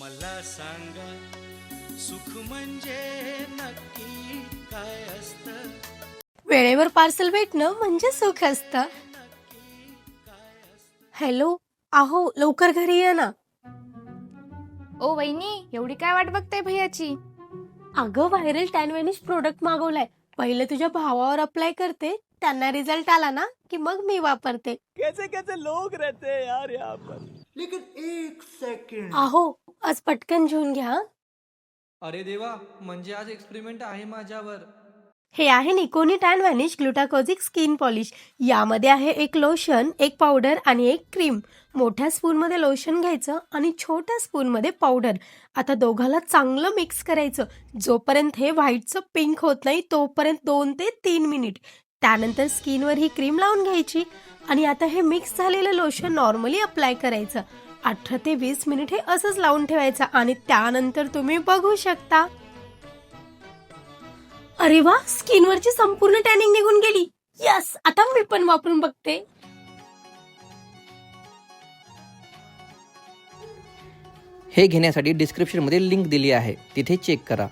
मला सांगा सुख म्हणजे नक्की काय असतं? वेळेवर पार्सल भेटणं म्हणजे सुख असतं. हॅलो आहो लवकर घरी या ना. ओ वहिनी एवढी काय वाट बघताय भैयाची? अगं व्हायरल टॅन वॅनिश प्रोडक्ट मागवलाय. पहिले तुझ्या भावावर अप्लाय करते त्यांना रिझल्ट आला ना की मग मी वापरते. कैसे कैसे लोग रहते हैं यार यहाँ पर? लेकिन एक सेकंड आहो आज पटकन घेऊन घ्या. अरे देवा म्हणजे आज एक्सपेरिमेंट आहे माझ्यावर. हे आहे निकोनी टॅन व्हॅनिश ग्लुटाकोजिक स्किन पॉलिश यामध्ये आहे एक लोशन एक पावडर आणि एक क्रीम मोठ्या स्पूनमध्ये लोशन घ्यायचं आणि छोट्या स्पूनमध्ये पावडर आता दोघाला चांगलं मिक्स करायचं. जोपर्यंत हे व्हाईटचं पिंक होत नाही तोपर्यंत दोन ते तीन मिनिट त्यानंतर स्किनवर ही क्रीम लावून घ्यायची. आणि आता हे मिक्स झालेलं लोशन नॉर्मली अप्लाय करायचं. अठरा ते वीस मिनिट हे असंच लावून ठेवायचं आणि त्यानंतर तुम्ही बघू शकता. अरे वा स्किनवरची संपूर्ण टॅनिंग निघून गेली. यस आता मी पण वापरून बघते. हे घेण्यासाठी डिस्क्रिप्शनमध्ये लिंक दिली आहे. तिथे चेक करा.